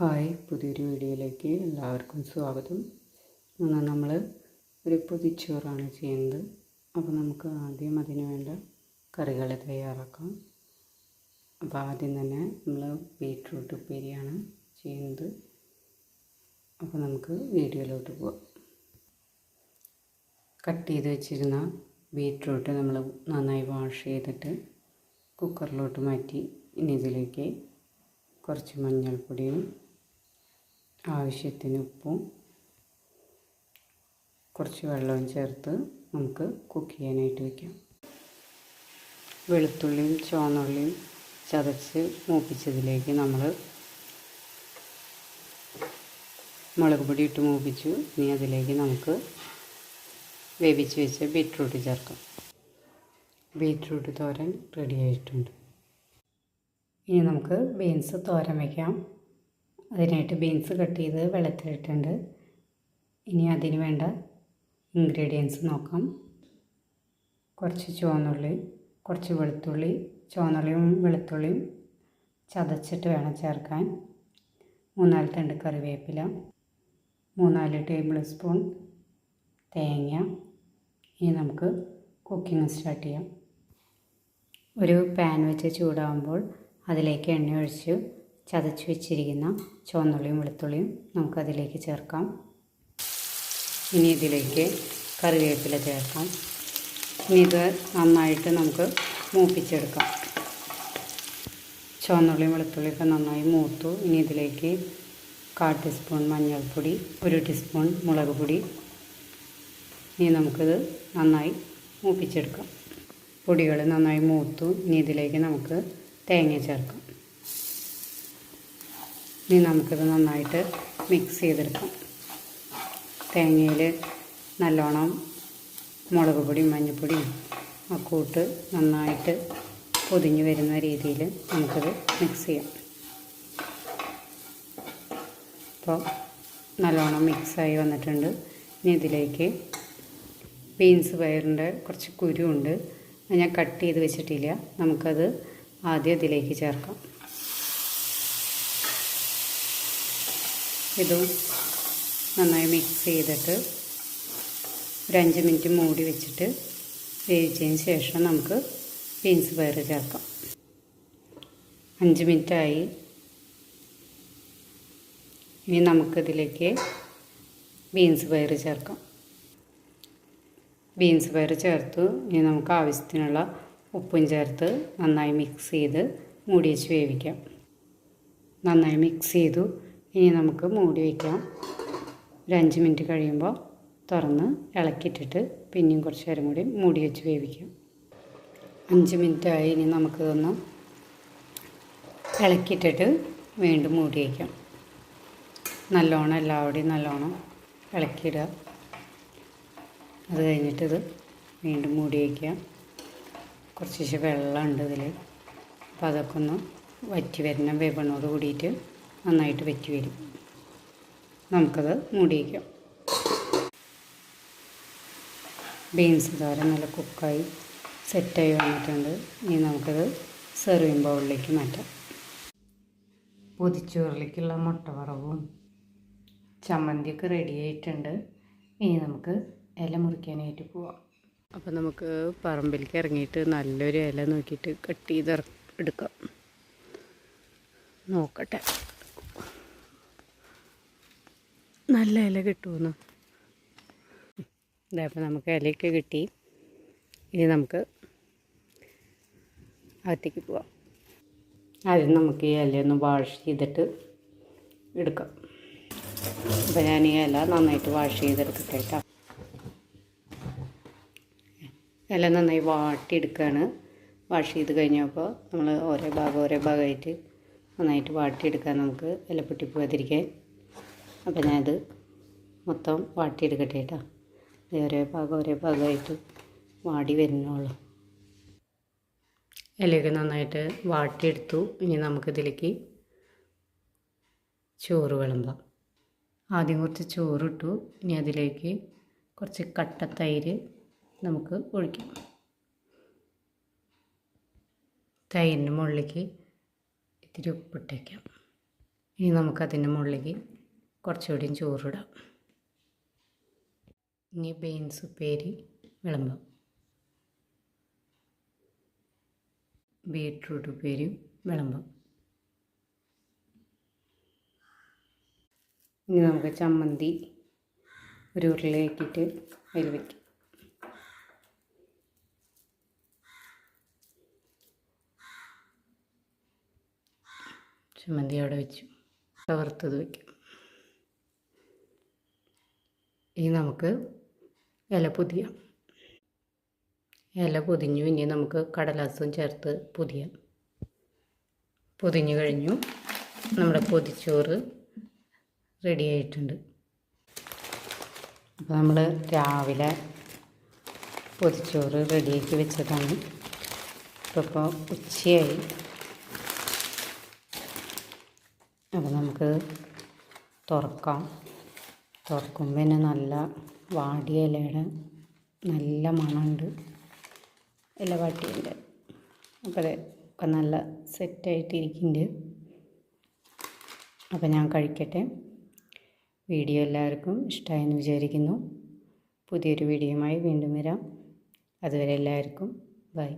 Hi പുതിയൊരു വീഡിയോയിലേക്ക് എല്ലാവർക്കും സ്വാഗതം. ഇന്ന് നമ്മൾ ഒരു പൊതിച്ചോറാണ് ചെയ്യുന്നത്. അപ്പോൾ നമുക്ക് ആദ്യം അതിന് വേണ്ട കറികൾ തയ്യാറാക്കാം. അപ്പോൾ ആദ്യം തന്നെ നമ്മൾ ബീട്രൂട്ട് ഉപ്പേരിയാണ് ചെയ്യുന്നത്. അപ്പോൾ നമുക്ക് വീഡിയോയിലോട്ട് പോവാം. കട്ട് ചെയ്ത് വെച്ചിരുന്ന ബീട്രൂട്ട് നമ്മൾ നന്നായി വാഷ് ചെയ്തിട്ട് കുക്കറിലോട്ട് മാറ്റി ഇനി ഇതിലേക്ക് കുറച്ച് മഞ്ഞൾപ്പൊടിയും ആവശ്യത്തിന് ഉപ്പും കുറച്ച് വെള്ളവും ചേർത്ത് നമുക്ക് കുക്ക് ചെയ്യാനായിട്ട് വയ്ക്കാം വെളുത്തുള്ളിയും ചുവന്നുള്ളിയും ചതച്ച് മൂപ്പിച്ചതിലേക്ക് നമ്മൾ മുളക് പൊടി ഇട്ട് മൂപ്പിച്ചു. ഇനി അതിലേക്ക് നമുക്ക് വേവിച്ച് വെച്ച ബീറ്റ്റൂട്ട് ചേർക്കാം. ബീറ്റ്റൂട്ട് തോരൻ റെഡി ആയിട്ടുണ്ട്. ഇനി നമുക്ക് ബീൻസ് തോരൻ വയ്ക്കാം അതിനായിട്ട് ബീൻസ് കട്ട് ചെയ്ത് വെള്ളത്തിലിട്ടുണ്ട് ഇനി അതിന് വേണ്ട ഇൻഗ്രീഡിയൻസ് നോക്കാം. കുറച്ച് ചുവന്നുള്ളി കുറച്ച് വെളുത്തുള്ളി ചുവന്നുള്ളിയും വെളുത്തുള്ളിയും ചതച്ചിട്ട് വേണം ചേർക്കാൻ. മൂന്നാൽ തണ്ട് കറിവേപ്പില മൂന്നാൽ ടേബിൾ സ്പൂൺ തേങ്ങ. ഇനി നമുക്ക് കുക്കിംഗ് സ്റ്റാർട്ട് ചെയ്യാം. ഒരു പാൻ വെച്ച് ചൂടാകുമ്പോൾ അതിലേക്ക് എണ്ണ ഒഴിച്ച് ചതച്ച് വെച്ചിരിക്കുന്ന ചുവന്നുള്ളിയും വെളുത്തുള്ളിയും നമുക്കതിലേക്ക് ചേർക്കാം. ഇനി ഇതിലേക്ക് കറിവേപ്പില ചേർക്കാം. ഇനി ഇത് നന്നായിട്ട് നമുക്ക് മൂപ്പിച്ചെടുക്കാം. ചുവന്നുള്ളിയും വെളുത്തുള്ളിയൊക്കെ നന്നായി മൂത്തു. ഇനി ഇതിലേക്ക് കാൽ ടീസ്പൂൺ മഞ്ഞൾപ്പൊടി ഒരു ടീസ്പൂൺ മുളക് പൊടി. ഇനി നമുക്കിത് നന്നായി മൂപ്പിച്ചെടുക്കാം. പൊടികൾ നന്നായി മൂത്തു. ഇനി ഇതിലേക്ക് നമുക്ക് തേങ്ങ ചേർക്കാം. ഇനി നമുക്കിത് നന്നായിട്ട് മിക്സ് ചെയ്തെടുക്കാം. തേങ്ങയിൽ നല്ലോണം മുളക് പൊടിയും മഞ്ഞൾപ്പൊടിയും ഒക്കെ ഇട്ട് നന്നായിട്ട് പൊതിഞ്ഞു വരുന്ന രീതിയിൽ നമുക്കത് മിക്സ് ചെയ്യാം. അപ്പോൾ നല്ലോണം മിക്സായി വന്നിട്ടുണ്ട്. ഇനി ഇതിലേക്ക് ബീൻസ് പയറിന്റെ കുറച്ച് കുരുണ്ട് ഞാൻ കട്ട് ചെയ്ത് വെച്ചിട്ടില്ല. നമുക്കത് ആദ്യം ഇതിലേക്ക് ചേർക്കാം. ഇതും നന്നായി മിക്സ് ചെയ്തിട്ട് ഒരു അഞ്ച് മിനിറ്റ് മൂടി വെച്ചിട്ട് വേവിച്ചതിന് ശേഷം നമുക്ക് ബീൻസ് പയർ ചേർക്കാം. അഞ്ച് മിനിറ്റായി. ഇനി നമുക്കിതിലേക്ക് ബീൻസ് പയർ ചേർക്കാം. ബീൻസ് പയർ ചേർത്ത്. ഇനി നമുക്ക് ആവശ്യത്തിനുള്ള ഉപ്പും ചേർത്ത് നന്നായി മിക്സ് ചെയ്ത് മൂടി വെച്ച് വേവിക്കാം. നന്നായി മിക്സ് ചെയ്തു. ഇനി നമുക്ക് മൂടി വയ്ക്കാം. ഒരു അഞ്ച് മിനിറ്റ് കഴിയുമ്പോൾ തുറന്ന് ഇളക്കിയിട്ടിട്ട് പിന്നെയും കുറച്ച് നേരം കൂടി മൂടി വെച്ച് വേവിക്കാം. അഞ്ച് മിനിറ്റായി ഇനി നമുക്കിതൊന്ന് ഇളക്കിയിട്ടിട്ട് വീണ്ടും മൂടി വയ്ക്കാം. നല്ലോണം എല്ലാവരുടെയും നല്ലോണം ഇളക്കിയിടുക. അത് കഴിഞ്ഞിട്ടിത് വീണ്ടും മൂടി വയ്ക്കുക. കുറച്ച് വെള്ളമുണ്ട് ഇതിൽ അപ്പോൾ അതൊക്കെ ഒന്ന് വറ്റി വരുന്ന വേവണോട് കൂടിയിട്ട്. നന്നായിട്ട് വറ്റി വരും. നമുക്കത് മൂടി വയ്ക്കാം ബീൻസ് താരം നല്ല കുക്കായി സെറ്റായി വന്നിട്ടുണ്ട്. ഇനി നമുക്കത് സെർവിങ് ബൗളിലേക്ക് മാറ്റാം. പൊതിച്ചോറിലേക്കുള്ള മുട്ട വറവും ചമ്മന്തിയൊക്കെ റെഡി ആയിട്ടുണ്ട്. ഇനി നമുക്ക് ഇല മുറിക്കാനായിട്ട് പോവാം. അപ്പോൾ നമുക്ക് പറമ്പിലേക്ക് ഇറങ്ങിയിട്ട് നല്ലൊരു ഇല നോക്കിയിട്ട് കട്ട് ചെയ്ത് എടുക്കാം. നോക്കട്ടെ. നല്ല ഇല കിട്ടുമെന്ന്. ഇതായപ്പോൾ നമുക്ക് ഇലയൊക്കെ കിട്ടി. ഇനി നമുക്ക് അകത്തേക്ക് പോവാം. ആദ്യം നമുക്ക് ഈ ഇലയൊന്ന് വാഷ് ചെയ്തിട്ട് എടുക്കാം. അപ്പോൾ ഞാൻ ഈ ഇല നന്നായിട്ട് വാഷ് ചെയ്തെടുക്കട്ടെ കേട്ടോ ഇല നന്നായി വാട്ടിയെടുക്കുകയാണ് വാഷ് ചെയ്ത് കഴിഞ്ഞപ്പോൾ നമ്മൾ ഓരോ ഭാഗം ഓരോ ഭാഗമായിട്ട് നന്നായിട്ട് വാട്ടിയെടുക്കാൻ നമുക്ക് ഇല പൊട്ടിപ്പോകാതിരിക്കാൻ അപ്പോൾ ഞാനത് മൊത്തം വാട്ടിയെടുക്കട്ടെ കേട്ടോ. ഒരേ ഭാഗം ഒരേ ഭാഗമായിട്ട് വാടി വരുന്നുള്ളൂ. ഇലയൊക്കെ നന്നായിട്ട് വാട്ടിയെടുത്തു. ഇനി നമുക്കിതിലേക്ക് ചോറ് വിളമ്പാം. ആദ്യം കുറച്ച് ചോറിട്ടു. ഇനി അതിലേക്ക് കുറച്ച് കട്ട തൈര് നമുക്ക് ഒഴിക്കാം. തൈരിന്റെ മുകളിലേക്ക് ഇത്തിരി ഉപ്പിട്ടേക്കാം. ഇനി നമുക്കതിന്റെ മുകളിലേക്ക് കുറച്ചുകൂടിയും ചോറിടാം. ഇനി ബീൻസ് ഉപ്പേരി വിളമ്പാം. ബീട്രൂട്ട് ഉപ്പേരിയും വിളമ്പാം. ഇനി നമുക്ക് ചമ്മന്തി ഒരു ഉരുളയാക്കിയിട്ട് അതിൽ വയ്ക്കാം ചമ്മന്തി അവിടെ വെച്ചു. കവറുത്തത് വയ്ക്കും ഇനി നമുക്ക് ഇല പൊതിയാം. ഇല പൊതിഞ്ഞു. ഇനി നമുക്ക് കടലാസും ചേർത്ത് പൊതിയാം. പൊതിഞ്ഞു കഴിഞ്ഞു. നമ്മുടെ പൊതിച്ചോറ് റെഡി ആയിട്ടുണ്ട്. അപ്പോൾ നമ്മൾ രാവിലെ പൊതിച്ചോറ് റെഡിയാക്കി വെച്ചതാണ്. ഇപ്പോൾ ഇപ്പോൾ ഉച്ചയായി. അപ്പോൾ നമുക്ക് തുറക്കാം. തുറക്കുമ്പോൾ തന്നെ നല്ല വാടിയ ഇലയുടെ നല്ല മണമുണ്ട്. ഇല വാട്ടിയുണ്ട് അപ്പോൾ ഒക്കെ നല്ല സെറ്റായിട്ടിരിക്കുന്നുണ്ട്. അപ്പോൾ ഞാൻ കഴിക്കട്ടെ. വീഡിയോ എല്ലാവർക്കും ഇഷ്ടമായെന്ന് വിചാരിക്കുന്നു. പുതിയൊരു വീഡിയോയുമായി വീണ്ടും വരാം. അതുവരെ എല്ലാവർക്കും ബൈ.